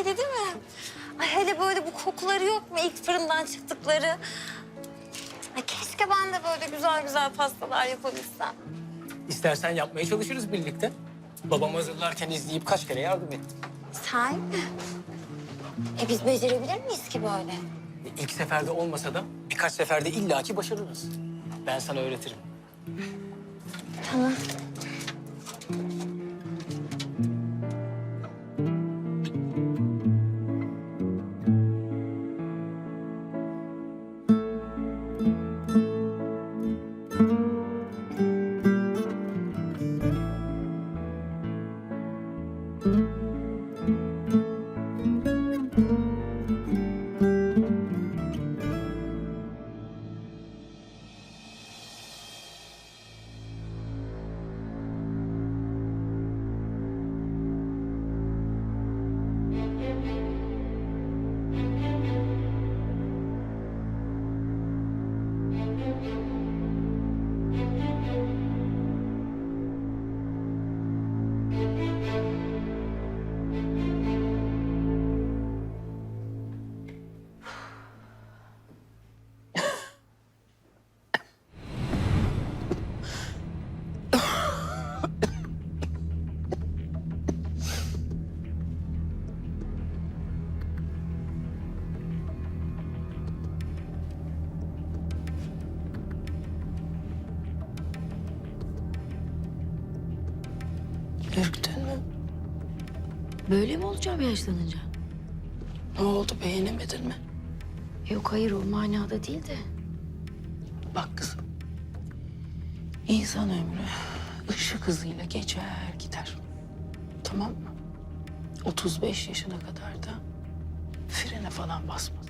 neşeli değil mi? Ay hele böyle bu kokuları yok mu ilk fırından çıktıkları? Ay keşke ben de böyle güzel güzel pastalar yapabilsem. İstersen yapmaya çalışırız birlikte. Babam hazırlarken izleyip kaç kere yardım ettim. Sen? E biz becerebilir miyiz ki böyle? İlk seferde olmasa da birkaç seferde illaki başarırız. Ben sana öğretirim. Tamam. Böyle mi olacağım yaşlanınca? Ne oldu beğenemedin mi? Yok hayır o manada değil de. Bak kızım. İnsan ömrü ışık hızıyla geçer gider. Tamam mı? 35 yaşına kadar da frene falan basmaz.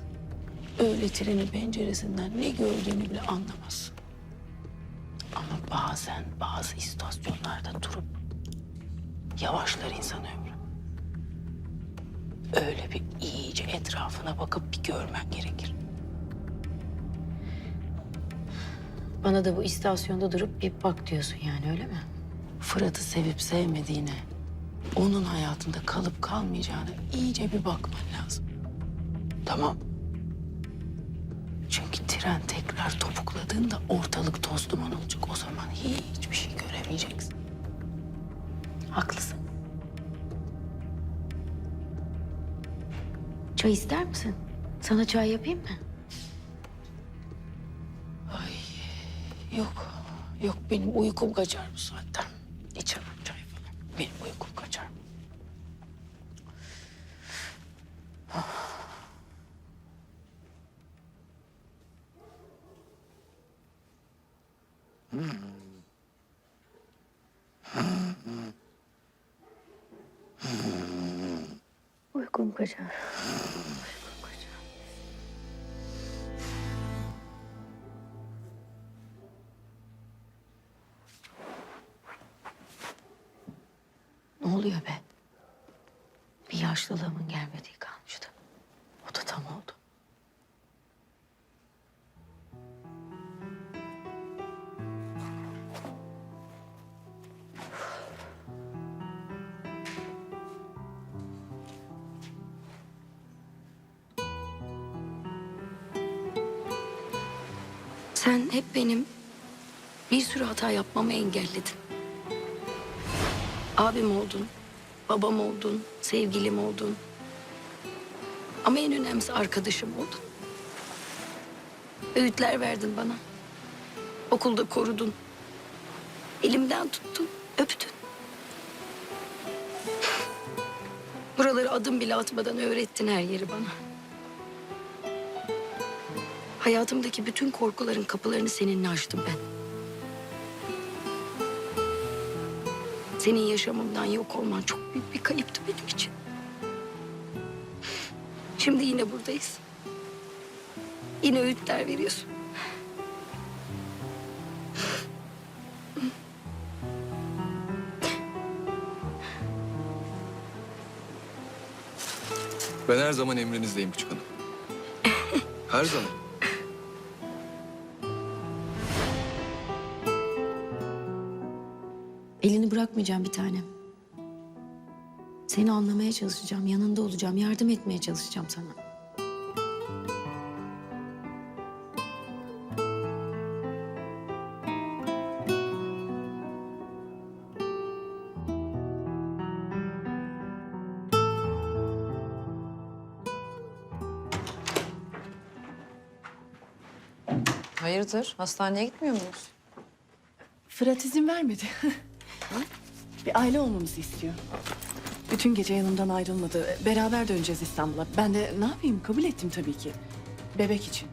Öyle trenin penceresinden ne gördüğünü bile anlamazsın. Ama bazen bazı istasyonlarda durup yavaşlar insan ömrü. Öyle bir iyice etrafına bakıp bir görmen gerekir. Bana da bu istasyonda durup bir bak diyorsun yani öyle mi? Fırat'ı sevip sevmediğine, onun hayatında kalıp kalmayacağına iyice bir bakman lazım. Tamam. Çünkü tren tekrar topukladığında ortalık toz duman olacak. O zaman hiçbir şey göremeyeceksin. Haklısın. Çay ister misin? Sana çay yapayım mı? Yok, yok benim uykum kaçar bu saatten. İçemem çay falan. Benim uykum kaçar. Ne oluyor be? Bir yaşlılığımın gelmediği kalmıştı. Sen hep benim bir sürü hata yapmamı engelledin. Abim oldun, babam oldun, sevgilim oldun. Ama en önemlisi arkadaşım oldun. Öğütler verdin bana. Okulda korudun. Elimden tuttun, öptün. Buraları adım bile atmadan öğrettin her yeri bana. Hayatımdaki bütün korkuların kapılarını seninle açtım ben. Senin yaşamımdan yok olman çok büyük bir kayıptı benim için. Şimdi yine buradayız. Yine öğütler veriyorsun. Ben her zaman emrinizdeyim küçük hanım. Her zaman. Elini bırakmayacağım bir tanem. Seni anlamaya çalışacağım, yanında olacağım, yardım etmeye çalışacağım sana. Hayırdır? Hastaneye gitmiyor muyuz? Fırat izin vermedi. bir aile olmamızı istiyor. Bütün gece yanımdan ayrılmadı. Beraber döneceğiz İstanbul'a. Ben de ne yapayım kabul ettim tabii ki. Bebek için.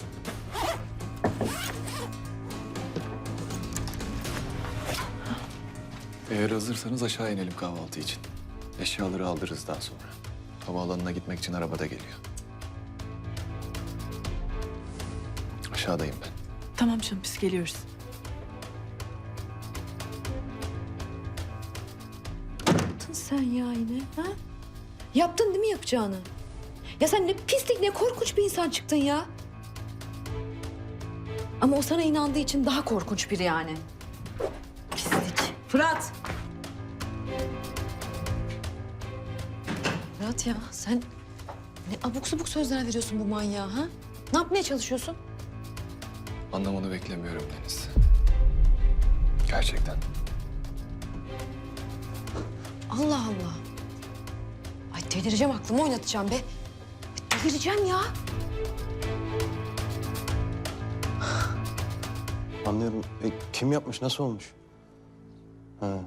Eğer hazırsanız aşağı inelim kahvaltı için. Eşyaları aldırırız daha sonra. Havaalanına gitmek için arabada geliyor. Aşağıdayım ben. Tamam canım biz geliyoruz. Sen ya yine? Ha? Yaptın değil mi yapacağını? Ya sen ne pislik ne korkunç bir insan çıktın ya. Ama o sana inandığı için daha korkunç biri yani. Pislik. Fırat. Fırat ya sen ne abuk subuk sözler veriyorsun bu manyağa ha? Ne yapmaya çalışıyorsun? Anlamanı beklemiyorum Deniz. Gerçekten. Allah Allah. Ay delireceğim aklımı oynatacağım be. Ay delireceğim ya. Anlıyorum. E, kim yapmış? Nasıl olmuş? Ha.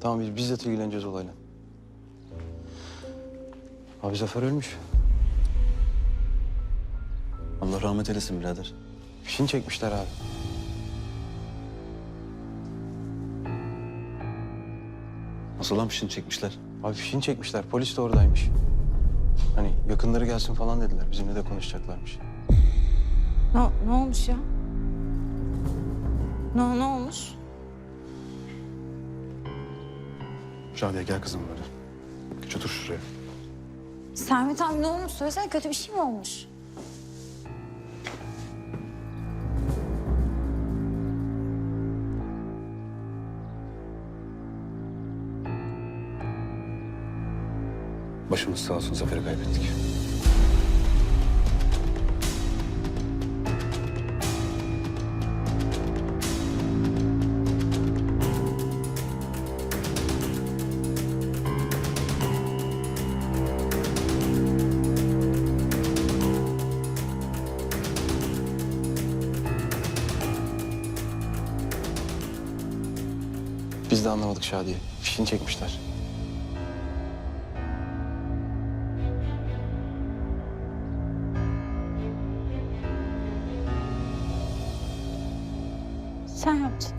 Tamam biz bizzat ilgileneceğiz olayla. Abi Zafer ölmüş. Allah rahmet eylesin birader. Fişini çekmişler abi. Nasıl lan fişini çekmişler? Abi fişini çekmişler. Polis de oradaymış. Hani yakınları gelsin falan dediler. Bizimle de konuşacaklarmış. Ne, ne olmuş ya? Ne, ne olmuş? Şadiye gel kızım böyle. Geç otur şuraya. Sermet abi ne olmuş? Söylesene kötü bir şey mi olmuş? Başımız sağ olsun Zafer'i kaybettik. Biz de anlamadık Şadiye. Fişini çekmişler. Sen yaptın.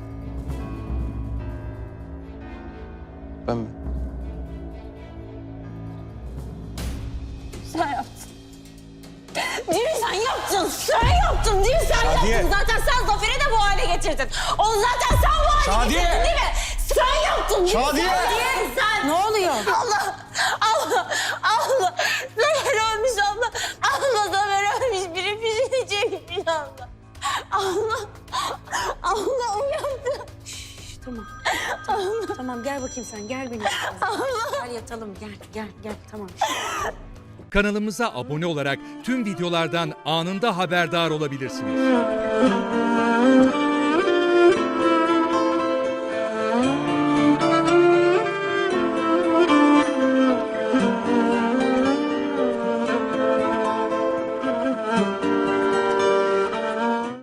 Ben mi? Sen yaptın. Değil mi sen yaptın? Sen yaptın değil mi? Sen yaptın. Zaten sen Zafer'i de bu hale getirdin. Onu zaten sen bu hale Şadiye! getirdin değil mi? Sen yaptın değil mi? Şadiye! Sen, sen. bakayım sen gel benim. Gel yatalım gel gel gel tamam. Kanalımıza abone olarak tüm videolardan anında haberdar olabilirsiniz.